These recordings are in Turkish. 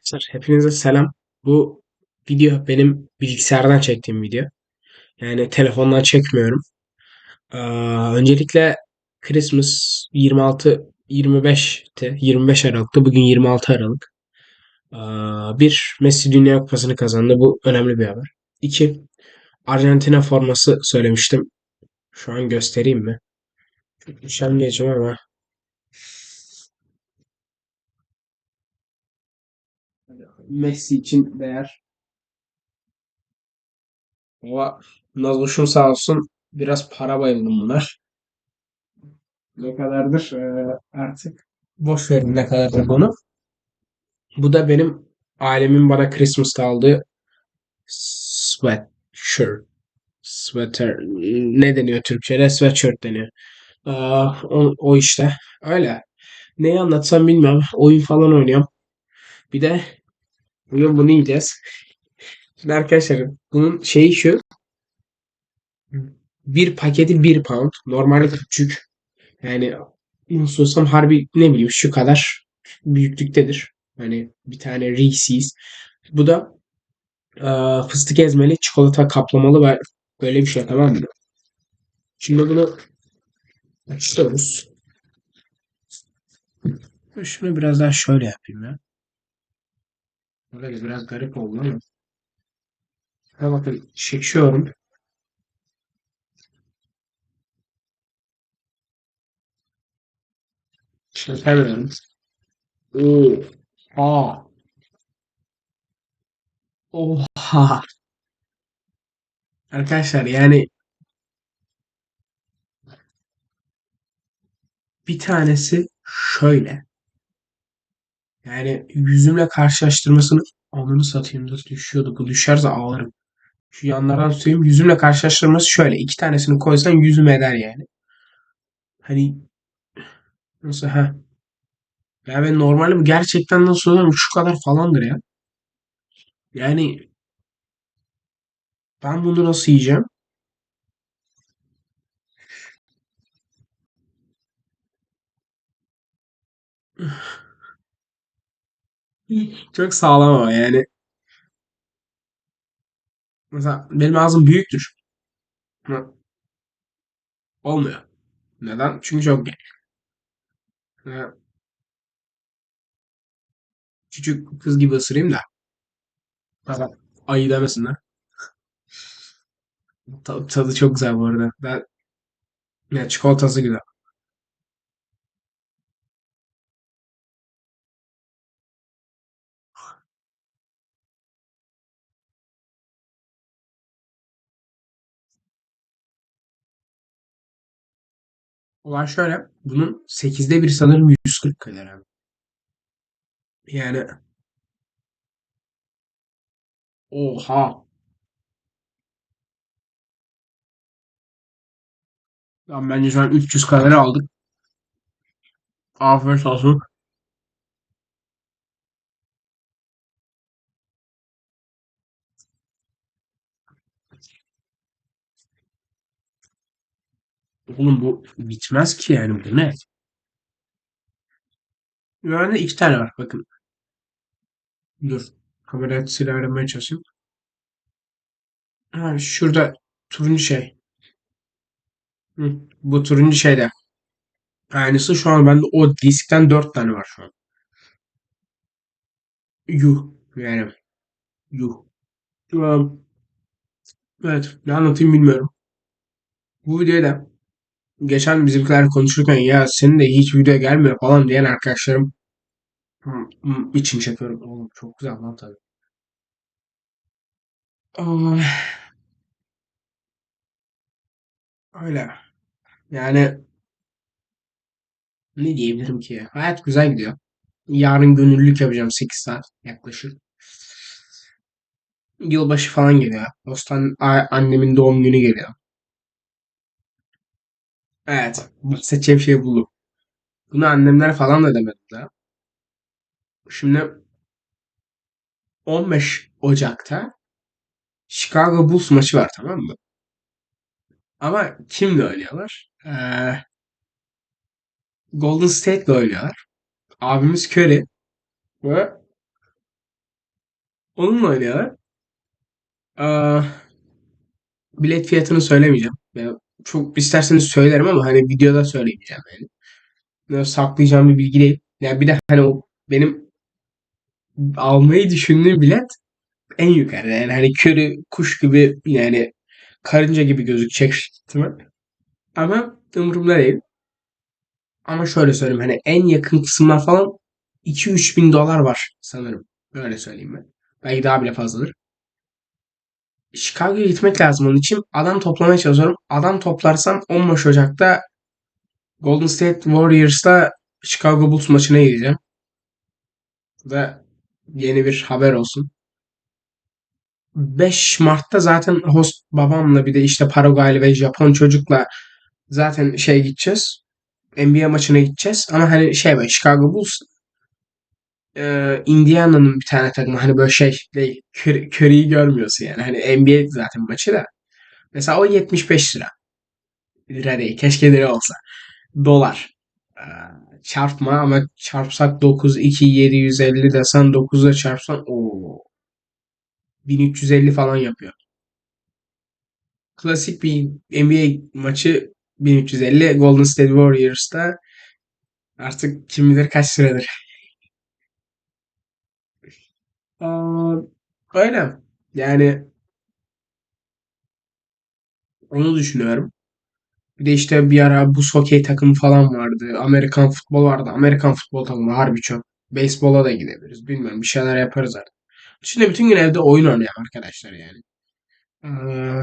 Arkadaşlar hepinize selam. Bu video benim bilgisayardan çektiğim video. Yani telefondan çekmiyorum. Ee, öncelikle Christmas 26 25'ti. 25 Aralık'tı. Bugün 26 Aralık. Ee, bir Messi Dünya Kupası'nı kazandı. Bu önemli bir haber. İki Arjantina forması söylemiştim. Şu an göstereyim mi? Üşenmeyeceğim ama Messi için değer. Ama Nazoş'um sağ olsun biraz para bayıldım bunlar. Ne kadardır Ee, artık boş verin ne kadardır bunu. Bu da benim ailemin bana Christmas'ta aldığı sweatshirt. Sweater ne deniyor Türkçe'de? Sweatshirt deniyor. Aa, o, o işte. Öyle. Neyi anlatsam bilmem. Oyun falan oynuyorum. Bir de bugün bunu yiyeceğiz. Şimdi arkadaşlar bunun şeyi şu. Bir paketi bir pound. Normalde küçük. Yani olsam harbi ne bileyim şu kadar büyüklüktedir. Hani bir tane Reese's. Bu da eee, fıstık ezmeli çikolata kaplamalı ve böyle bir şey tamam mı? Şimdi bunu açıyoruz. Şunu biraz daha şöyle yapayım ya. Böyle biraz garip oldu ama. Ha bakın çekiyorum. Çekemiyorum. Oo. Aa. Oha. Arkadaşlar yani bir tanesi şöyle. Yani yüzümle karşılaştırmasını anını satayım da düşüyordu. Bu düşerse ağlarım. Şu yanlardan tutayım. Yüzümle karşılaştırması şöyle. İki tanesini koysan yüzüm eder yani. Hani nasıl ha? Ya ben normalde bu gerçekten nasıl olurum şu kadar falandır ya. Yani ben bunu nasıl yiyeceğim? Çok sağlam ama yani. Mesela benim ağzım büyüktür. Ama olmuyor. Neden? Çünkü çok genç. Ya, Küçük kız gibi ısırayım da. Mesela ayı demesinler. Ta- Tadı çok güzel bu arada. Ben, ya çikolatası güzel. Olay şöyle. Bunun sekizde bir sanırım 140 kadar abi. Yani oha. Lan bence şu an 300 kalori aldık. Afiyet olsun. Oğlum bu bitmez ki yani bu ne? Yani iki tane var bakın. Dur. Kamera açısıyla aramaya çalışayım. Ha, şurada turuncu şey. Hı, bu turuncu şeyde. Aynısı şu an bende o diskten 4 tane var şu an. Yuh. Yani yuh. Evet. Ne anlatayım bilmiyorum. Bu videoda geçen bizimkiler konuşurken ya senin de hiç video gelmiyor falan diyen arkadaşlarım için çekiyorum. Oğlum çok güzel lan tabii. Aa, öyle. Yani ne diyebilirim ki? Hayat güzel gidiyor. Yarın gönüllülük yapacağım 8 saat yaklaşık. Yılbaşı falan geliyor. Dostan annemin doğum günü geliyor. Evet. Seçeceğim şey buldum. Bunu annemler falan da demedim daha. Şimdi 15 Ocak'ta Chicago Bulls maçı var tamam mı? Ama kimle oynuyorlar? Ee, Golden State'le oynuyorlar. Abimiz Curry ve Onunla oynuyorlar. Aa, bilet fiyatını söylemeyeceğim. Çok isterseniz söylerim ama hani videoda söylemeyeceğim yani. Saklayacağım bir bilgi değil. Ya bir de hani o benim almayı düşündüğüm bilet en yukarıda. Yani hani körü kuş gibi yani karınca gibi gözükecek ihtimal. Ama umurumda değil. Ama şöyle söyleyeyim hani en yakın kısımlar falan 2-3 bin dolar var sanırım. Öyle söyleyeyim ben. Belki daha bile fazladır. Chicago'ya gitmek lazım onun için. Adam toplamaya çalışıyorum. Adam toplarsam 15 Ocak'ta Golden State Warriors'la Chicago Bulls maçına gideceğim. Ve yeni bir haber olsun. 5 Mart'ta zaten host babamla bir de işte Paraguaylı ve Japon çocukla zaten şey gideceğiz. NBA maçına gideceğiz. Ama hani şey böyle Chicago Bulls e, Indiana'nın bir tane takımı hani böyle şey değil. Curry- Curry'i görmüyorsun yani. Hani NBA zaten maçı da. Mesela o 75 lira. Lira değil. Keşke lira olsa. Dolar. Ee, çarpma ama çarpsak 9, 2, 750 desen 9'a çarpsan o 1350 falan yapıyor. Klasik bir NBA maçı 1350 Golden State Warriors'ta artık kim bilir kaç liradır. Aa, öyle. Yani onu düşünüyorum. Bir de işte bir ara bu hokey takımı falan vardı. Amerikan futbol vardı. Amerikan futbol takımı harbi çok. Beyzbola da gidebiliriz. Bilmiyorum bir şeyler yaparız artık. Şimdi bütün gün evde oyun oynayan arkadaşlar yani. Ee,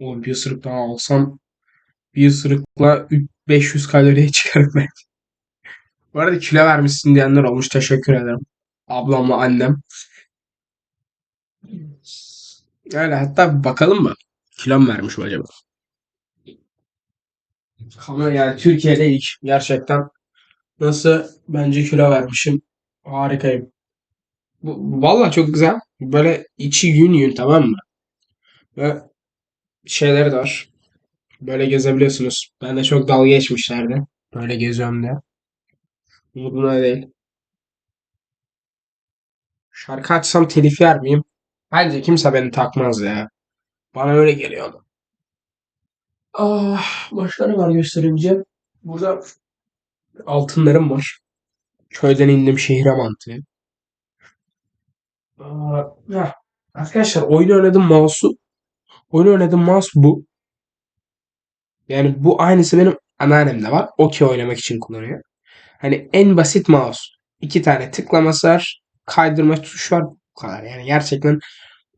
o bir ısırık daha alsam bir ısırıkla 500 kaloriye çıkarım ben. Bu arada kilo vermişsin diyenler olmuş. Teşekkür ederim. Ablamla annem. Öyle hatta bakalım mı? Kilom vermiş mi acaba? Ama yani Türkiye'de ilk gerçekten nasıl bence kilo vermişim. Harikayım. Bu, vallahi çok güzel. Böyle içi yün yün tamam mı? Ve şeyleri de var. Böyle gezebiliyorsunuz. Ben de çok dalga geçmişlerdi. Böyle geziyorum diye. Umurumda değil. Şarkı açsam telif yer miyim? Bence kimse beni takmaz ya. Bana öyle geliyordu. Ah, başka ne var gösterebileceğim? Burada altınlarım var. Köyden indim şehre mantığı. Aa. Arkadaşlar oyun oynadım mouse'u. Oyun oynadım mouse bu. Yani bu aynısı benim anneannemde var. Okey oynamak için kullanıyor. Hani en basit mouse. İki tane tıklaması var. Kaydırma tuşu var. Bu kadar. Yani gerçekten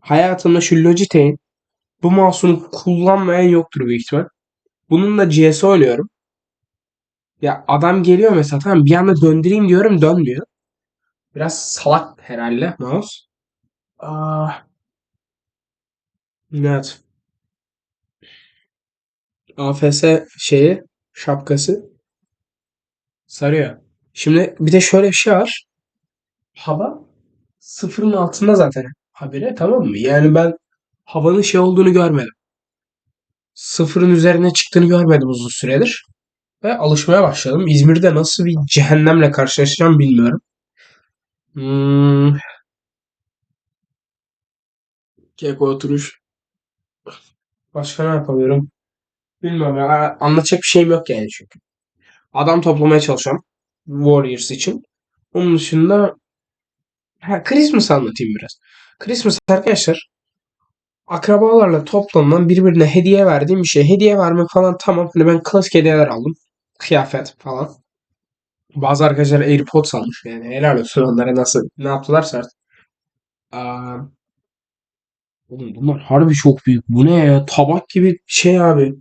hayatımda şu Logitech'in bu mouse'unu kullanmayan yoktur büyük ihtimal. Bununla CS oynuyorum. Ya adam geliyor mesela tamam bir anda döndüreyim diyorum dönmüyor. Biraz salak herhalde mouse. Aa, evet. AFS şeyi şapkası sarıyor. Şimdi bir de şöyle bir şey var. Hava sıfırın altında zaten habire tamam mı? Yani ben havanın şey olduğunu görmedim. Sıfırın üzerine çıktığını görmedim uzun süredir. Ve alışmaya başladım. İzmir'de nasıl bir cehennemle karşılaşacağım bilmiyorum. Hmm, keko oturuş. Başka ne yapabilirim? Bilmiyorum ya. Anlatacak bir şeyim yok yani çünkü. Adam toplamaya çalışıyorum. Warriors için. Onun dışında ha, Christmas anlatayım biraz. Christmas arkadaşlar akrabalarla toplanılan birbirine hediye verdiğim bir şey. Hediye vermek falan tamam. Hani ben klasik hediyeler aldım. Kıyafet falan. Bazı arkadaşlar AirPods almış. Yani helal olsun onlara nasıl ne yaptılarsa artık. Aa, oğlum bunlar harbi çok büyük. Bu ne ya? Tabak gibi şey abi.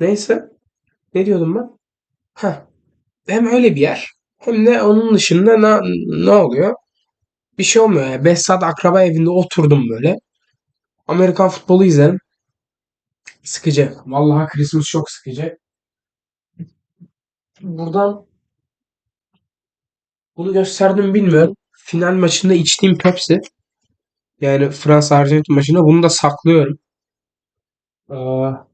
Neyse. Ne diyordum ben? Heh. Hem öyle bir yer. Hem de onun dışında ne, ne oluyor? Bir şey olmuyor ya. 5 saat akraba evinde oturdum böyle. Amerikan futbolu izledim. Sıkıcı. Vallahi Christmas çok sıkıcı. Buradan bunu gösterdim bilmiyorum. Final maçında içtiğim Pepsi. Yani Fransa Arjantin maçında bunu da saklıyorum. Aa,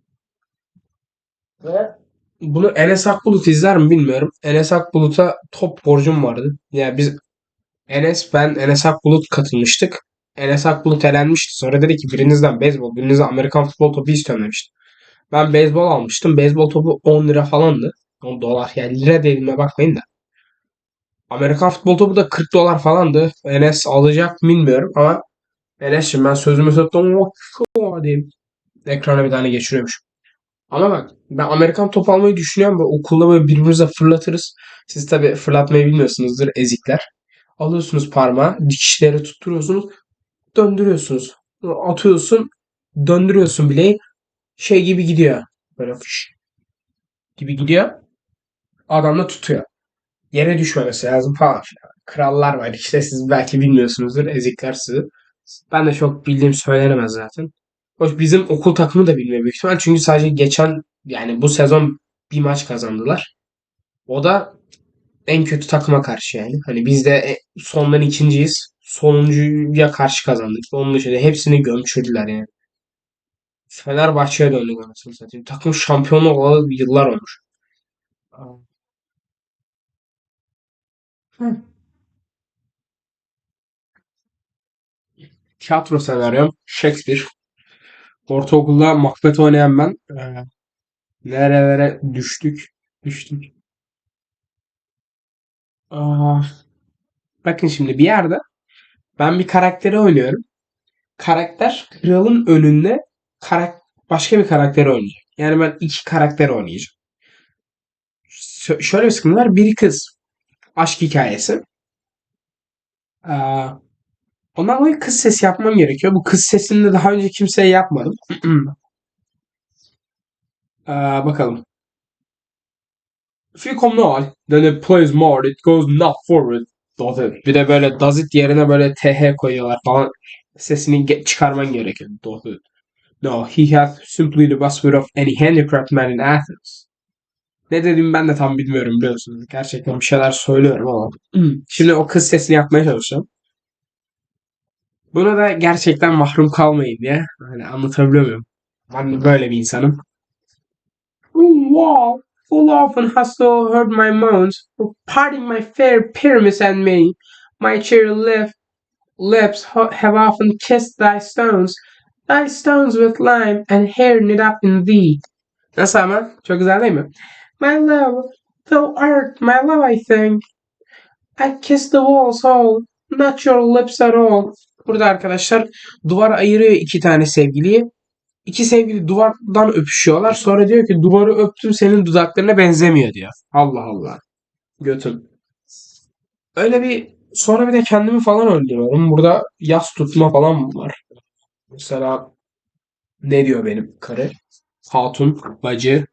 ve bunu Enes Akbulut izler mi bilmiyorum. Enes Akbulut'a top borcum vardı. Yani biz Enes ben Enes Akbulut katılmıştık. Enes Akbulut elenmişti. Sonra dedi ki birinizden beyzbol, birinizden Amerikan futbol topu istiyorum demişti. Ben beyzbol almıştım. Beyzbol topu 10 lira falandı. 10 dolar yani lira dediğime bakmayın da. Amerikan futbol topu da 40 dolar falandı. Enes alacak bilmiyorum ama Enes'cim ben sözümü tuttum. O diyeyim. Ekrana bir tane geçiriyormuş. Ama bak ben Amerikan top almayı düşünüyorum ve okulda böyle birbirimize fırlatırız. Siz tabi fırlatmayı bilmiyorsunuzdur ezikler. Alıyorsunuz parmağı, dikişleri tutturuyorsunuz, döndürüyorsunuz. Atıyorsun, döndürüyorsun bileği. Şey gibi gidiyor. Böyle fış gibi gidiyor. Adam da tutuyor. Yere düşmemesi lazım falan. Krallar var işte siz belki bilmiyorsunuzdur ezikler sizi. Ben de çok bildiğim söylenemez zaten. Hoş bizim okul takımı da bilmiyor büyük ihtimal. Çünkü sadece geçen yani bu sezon bir maç kazandılar. O da en kötü takıma karşı yani. Hani biz de e, sondan ikinciyiz. Sonuncuya karşı kazandık. Onun dışında hepsini gömçürdüler yani. Fenerbahçe'ye döndük anasını satayım. Takım şampiyonu olalı yıllar olmuş. Hı. Tiyatro senaryom Shakespeare. Ortaokulda Macbeth oynayan ben. Ee, nerelere düştük? Düştük. Bakın şimdi bir yerde ben bir karakteri oynuyorum. Karakter kralın önünde karak başka bir karakteri oynayacak. Yani ben iki karakter oynayacağım. Şö- şöyle bir sıkıntı var. Biri kız. Aşk hikayesi. Aa, ondan dolayı kız sesi yapmam gerekiyor. Bu kız sesini de daha önce kimseye yapmadım. Aa, bakalım. If you come now, then it plays more. It goes not forward. Does it. Bir de böyle does it yerine böyle th koyuyorlar falan. Sesini çıkarman gerekiyor. Does it. No, he has simply the best wit of any handicraft man in Athens. Ne dediğimi ben de tam bilmiyorum biliyorsunuz. Gerçekten bir şeyler söylüyorum ama. Şimdi o kız sesini yapmaya çalışacağım. Buna da gerçekten mahrum kalmayın diye. Hani anlatabiliyor muyum? Ben böyle bir insanım. Wow, full often hast thou heard my moans, for parting my fair pyramids and me. My cherry lip, lips have often kissed thy stones, thy stones with lime and hair knit up in thee. Nasıl ama? Çok güzel? My love, thou art my love I think. I kiss the walls all, not your lips at all. Burada arkadaşlar duvar ayırıyor iki tane sevgiliyi. İki sevgili duvardan öpüşüyorlar. Sonra diyor ki duvarı öptüm senin dudaklarına benzemiyor diyor. Allah Allah. Götüm. Öyle bir sonra bir de kendimi falan öldürüyorum. Burada yas tutma falan var. Mesela ne diyor benim karı? Hatun, bacı,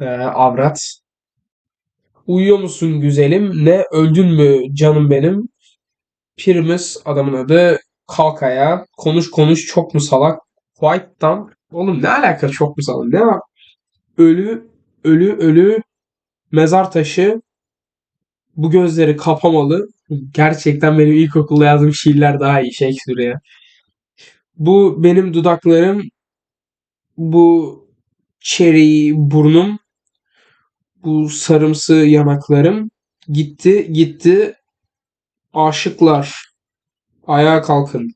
e, avrat. Uyuyor musun güzelim? Ne öldün mü canım benim? Pirimiz adamın adı. Kalk ayağa. Konuş konuş çok mu salak? White'dan. Oğlum ne alaka çok mu salak? Ne var? Ölü, ölü, ölü, mezar taşı, bu gözleri kapamalı. Gerçekten benim ilkokulda yazdığım şiirler daha iyi Shakespeare ya. Bu benim dudaklarım, bu çeri burnum, bu sarımsı yanaklarım. Gitti, gitti. Aşıklar, ayağa kalkın.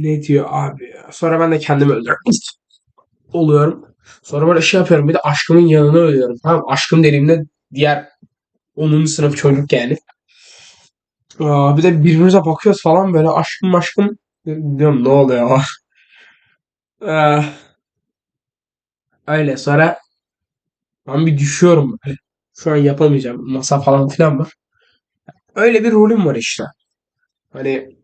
Ne diyor abi ya? Sonra ben de kendimi öldürüyorum. Oluyorum. Sonra böyle şey yapıyorum. Bir de aşkımın yanına ölüyorum. Tamam aşkım dediğimde diğer 10. sınıf çocuk yani. Aa, bir de birbirimize bakıyoruz falan böyle aşkım aşkım. Diyorum ne oluyor? Ee, öyle sonra ben bir düşüyorum böyle. Şu an yapamayacağım. Masa falan filan var. Öyle bir rolüm var işte. Hani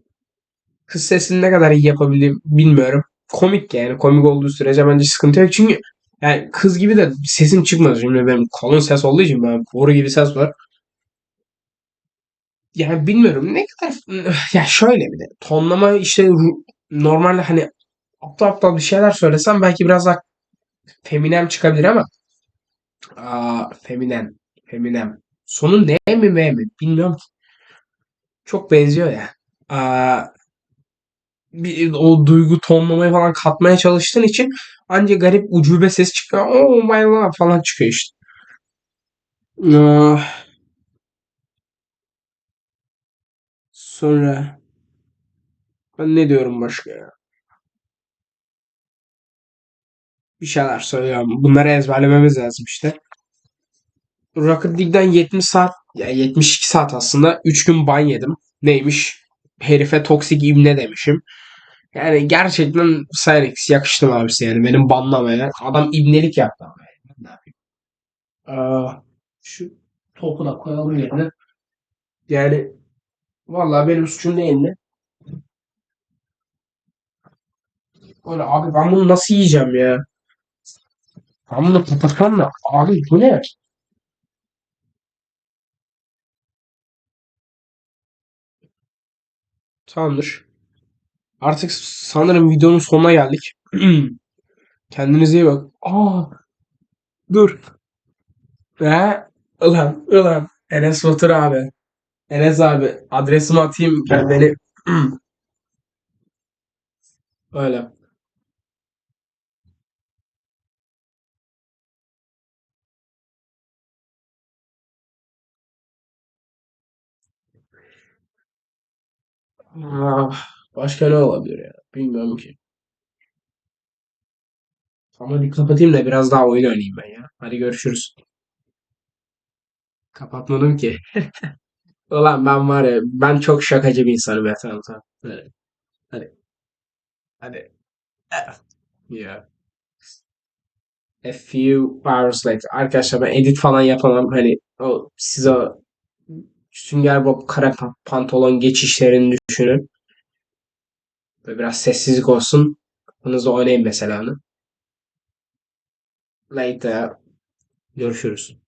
kız sesini ne kadar iyi yapabildiğim bilmiyorum. Komik yani. Komik olduğu sürece bence sıkıntı yok. Çünkü yani kız gibi de sesim çıkmaz. Şimdi benim kalın ses olduğu için ben boru gibi ses var. Yani bilmiyorum ne kadar ya şöyle bir de tonlama işte normalde hani aptal aptal bir şeyler söylesem belki biraz daha feminen çıkabilir ama aa, feminen feminen sonu ne mi M mi bilmiyorum ki. Çok benziyor ya. Aa, bir, o duygu tonlamayı falan katmaya çalıştığın için anca garip ucube ses çıkıyor. Oh my love falan çıkıyor işte. Aa, Sonra ben ne diyorum başka ya? Bir şeyler söylüyorum. Bunları ezberlememiz lazım işte. Rocket League'den 70 saat, ya 72 saat aslında 3 gün ban yedim. Neymiş? Herife toksik ibne demişim. Yani gerçekten Cyrix yakıştım abisi yani benim banlamaya. Adam ibnelik yaptı ama. ne yapayım? Aa, şu topu da koyalım yerine. Yani vallahi benim suçum değil mi? Öyle abi ben bunu nasıl yiyeceğim ya? Ben bunu kapatsam da abi bu ne? Tamamdır. Artık sanırım videonun sonuna geldik. Kendinize iyi bak. Aa, dur. Ve ulan ulan Enes Batur abi. Enes abi adresimi atayım gel beni. Öyle. Başka ne olabilir ya? Bilmiyorum ki. Ama bir kapatayım da biraz daha oyun oynayayım ben ya. Hadi görüşürüz. Kapatmadım ki. Ulan ben var ya ben çok şakacı bir insanım ya. Tamam tamam. Hadi. Hadi. Hadi. Yeah. A few hours later. Arkadaşlar ben edit falan yapamam. Hani o size o sünger bob kara pa- pantolon geçişlerini düşünün. Böyle biraz sessizlik olsun. Kafanızda oynayın mesela. Later. Görüşürüz.